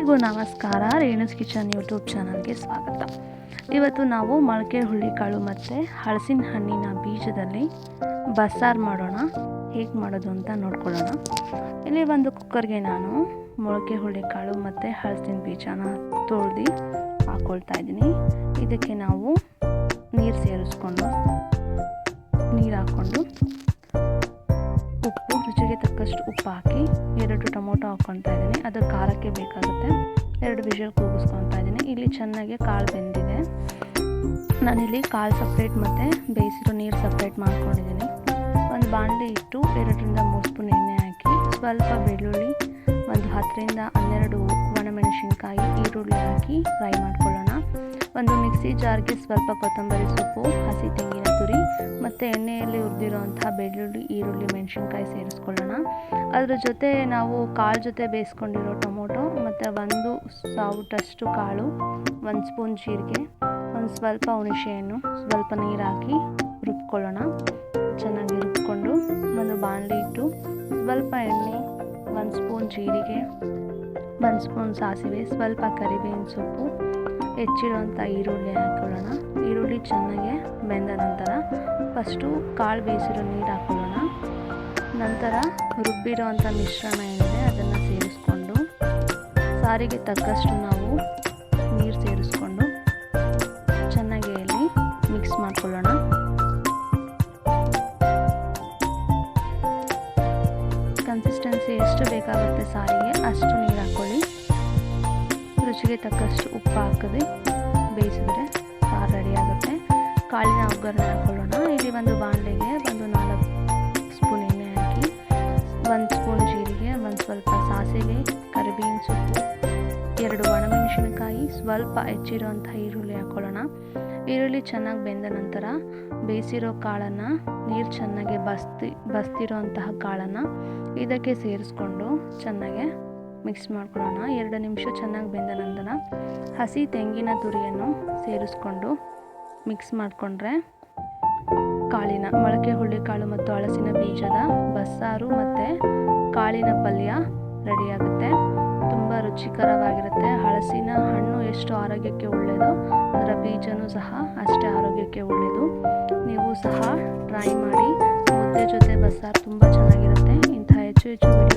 ಎಲ್ರಿಗೂ ನಮಸ್ಕಾರ. Renu's kitchen YouTube ಚಾನಲ್ಗೆ ಸ್ವಾಗತ. ಇವತ್ತು ನಾವು ಮೊಳಕೆ ಹುಳ್ಳಿಕಾಳು ಮತ್ತು ಹಳಸಿನ ಹಣ್ಣಿನ ಬೀಜದಲ್ಲಿ ಬಸ್ಸಾರು ಮಾಡೋಣ. ಹೇಗೆ ಮಾಡೋದು ಅಂತ ನೋಡ್ಕೊಳ್ಳೋಣ. ಇಲ್ಲಿ ಒಂದು ಕುಕ್ಕರ್ಗೆ ನಾನು ಮೊಳಕೆ ಹುಳ್ಳಿಕಾಳು ಮತ್ತು ಹಲಸಿನ ಬೀಜನ ತೊಳ್ದು ಹಾಕ್ಕೊಳ್ತಾ ಇದ್ದೀನಿ. ಇದಕ್ಕೆ ನಾವು ನೀರು ಸೇರಿಸ್ಕೊಂಡು ನೀರು ಹಾಕ್ಕೊಂಡು ರುಚಿಗೆ ತಕ್ಕಷ್ಟು ಉಪ್ಪು ಹಾಕಿ ಎರಡು ಟೊಮೊಟೊ ಹಾಕ್ಕೊತಾ ಇದ್ದೀನಿ. ಅದು ಖಾರಕ್ಕೆ ಬೇಕಾಗುತ್ತೆ. ಎರಡು ವಿಷಲ್ ಕೂಗಿಸ್ಕೊತಾ ಇದ್ದೀನಿ. ಇಲ್ಲಿ ಚೆನ್ನಾಗಿ ಕಾಳು ಬೆಂದಿದೆ. ನಾನಿಲ್ಲಿ ಕಾಳು ಸಪ್ರೇಟ್ ಮತ್ತು ಬೇಯಿಸಿರೋ ನೀರು ಸಪ್ರೇಟ್ ಮಾಡ್ಕೊಂಡಿದ್ದೀನಿ. ಒಂದು ಬಾಣಲಿ ಇಟ್ಟು ಎರಡರಿಂದ ಮೂರು ಸ್ಪೂನ್ ಎಣ್ಣೆ ಹಾಕಿ, ಸ್ವಲ್ಪ ಬೆಳ್ಳುಳ್ಳಿ, ಒಂದು ಹತ್ತರಿಂದ ಹನ್ನೆರಡು ಒಣಮೆಣಸಿನ್ಕಾಯಿ, ಈರುಳ್ಳಿ ಹಾಕಿ ಫ್ರೈ ಮಾಡ್ಕೊಳ್ಳೋಣ. ಒಂದು ಮಿಕ್ಸಿ ಜಾರ್ಗೆ ಸ್ವಲ್ಪ ಕೊತ್ತಂಬರಿ ಸೊಪ್ಪು, ಹಸಿ ತೆಂಗಿನ ಮತ್ತು ಎಣ್ಣೆಯಲ್ಲಿ ಹುರಿದಿರೋಂತಹ ಬೆಳ್ಳುಳ್ಳಿ, ಈರುಳ್ಳಿ, ಮೆಣಸಿನ್ಕಾಯಿ ಸೇರಿಸ್ಕೊಳ್ಳೋಣ. ಅದ್ರ ಜೊತೆ ನಾವು ಕಾಳು ಜೊತೆ ಬೇಯಿಸ್ಕೊಂಡಿರೋ ಟೊಮೊಟೊ, ಮತ್ತು ಒಂದು ಸಾವುಟಷ್ಟು ಕಾಳು, ಒಂದು ಸ್ಪೂನ್ ಜೀರಿಗೆ, ಒಂದು ಸ್ವಲ್ಪ ಹುಣಸೆಹಣ್ಣು, ಸ್ವಲ್ಪ ನೀರು ಹಾಕಿ ರುಬ್ಕೊಳ್ಳೋಣ. ಚೆನ್ನಾಗಿ ರುಬ್ಕೊಂಡು ಒಂದು ಬಾಣಲಿ ಇಟ್ಟು ಸ್ವಲ್ಪ ಎಣ್ಣೆ, ಒಂದು ಸ್ಪೂನ್ ಜೀರಿಗೆ, ಒಂದು ಸ್ಪೂನ್ ಸಾಸಿವೆ, ಸ್ವಲ್ಪ ಕರಿಬೇವಿನ ಸೊಪ್ಪು ಹೆಚ್ಚಿರುವಂಥ ಈರುಳ್ಳಿ ಹಾಕೊಳ್ಳೋಣ. ಈರುಳ್ಳಿ ಚೆನ್ನಾಗಿ ಬೆಂದ ನಂತರ ಫಸ್ಟು ಕಾಳು ಬೇಯಿಸಿರೋ ನೀರು ಹಾಕೊಳ್ಳೋಣ. ನಂತರ ರುಬ್ಬಿರೋ ಅಂಥ ಮಿಶ್ರಣ ಏನಿದೆ ಅದನ್ನು ಸೇರಿಸ್ಕೊಂಡು, ಸಾರಿಗೆ ತಕ್ಕಷ್ಟು ನಾವು ನೀರು ಸೇರಿಸ್ಕೊಂಡು ಚೆನ್ನಾಗಿ ಎಲ್ಲಿ ಮಿಕ್ಸ್ ಮಾಡ್ಕೊಳ್ಳೋಣ. ಕನ್ಸಿಸ್ಟೆನ್ಸಿ ಎಷ್ಟು ಬೇಕಾಗುತ್ತೆ ಸಾರಿಗೆ, ಅಷ್ಟು ನೀರು ಹಾಕ್ಕೊಳ್ಳಿ ರುಚಿಗೆ ತಕ್ಕಷ್ಟು ಉಪ್ಪು ಹಾಕಿದ್ರೆ ಕಾಳಿನ ಒಗ್ಗರಣೆ ಹಾಕ್ಕೊಳ್ಳೋಣ ಇಲ್ಲಿ ಒಂದು ಬಾಣಲೆಗೆ ಒಂದು ನಾಲ್ಕು ಸ್ಪೂನ್ ಎಣ್ಣೆ ಹಾಕಿ, ಒಂದು ಸ್ಪೂನ್ ಜೀರಿಗೆ, ಒಂದು ಸ್ವಲ್ಪ ಸಾಸಿವೆ, ಕರಿಬೇವಿನ ಸೊಪ್ಪು, ಎರಡು ಒಣಮೆಣಸಿನಕಾಯಿ, ಸ್ವಲ್ಪ ಹೆಚ್ಚಿರುವಂಥ ಈರುಳ್ಳಿ ಹಾಕ್ಕೊಳ್ಳೋಣ ಈರುಳ್ಳಿ ಚೆನ್ನಾಗಿ ಬೆಂದ ನಂತರ ಬೇಯಿಸಿರೋ ಕಾಳನ್ನು, ನೀರು ಚೆನ್ನಾಗಿ ಬಸ್ತಿ ಬಸ್ತಿರೋಂತಹ ಕಾಳನ್ನು ಇದಕ್ಕೆ ಸೇರಿಸ್ಕೊಂಡು ಚೆನ್ನಾಗೆ ಮಿಕ್ಸ್ ಮಾಡ್ಕೊಳ್ಳೋಣ. ಎರಡು ನಿಮಿಷ ಚೆನ್ನಾಗಿ ಬೆಂದ ನಂತರ ಹಸಿ ತೆಂಗಿನ ತುರಿಯನ್ನು ಸೇರಿಸ್ಕೊಂಡು ಮಿಕ್ಸ್ ಮಾಡಿಕೊಂಡ್ರೆ ಕಾಳಿನ, ಮೊಳಕೆ ಹುಳ್ಳಿಕಾಳು ಮತ್ತು ಹಳಸಿನ ಬೀಜದ ಬಸ್ಸಾರು ಮತ್ತು ಕಾಳಿನ ಪಲ್ಯ ರೆಡಿಯಾಗುತ್ತೆ. ತುಂಬ ರುಚಿಕರವಾಗಿರುತ್ತೆ. ಹಳಸಿನ ಹಣ್ಣು ಎಷ್ಟು ಆರೋಗ್ಯಕ್ಕೆ ಒಳ್ಳೆಯದು ಅದರ ಬೀಜನೂ ಸಹ ಅಷ್ಟೇ ಆರೋಗ್ಯಕ್ಕೆ ಒಳ್ಳೆಯದು ನೀವು ಸಹ ಟ್ರೈ ಮಾಡಿ. ಮುದ್ದೆ ಜೊತೆ ಬಸ್ಸಾರು ತುಂಬ ಚೆನ್ನಾಗಿರುತ್ತೆ. ಇಂಥ ಹೆಚ್ಚು ಹೆಚ್ಚು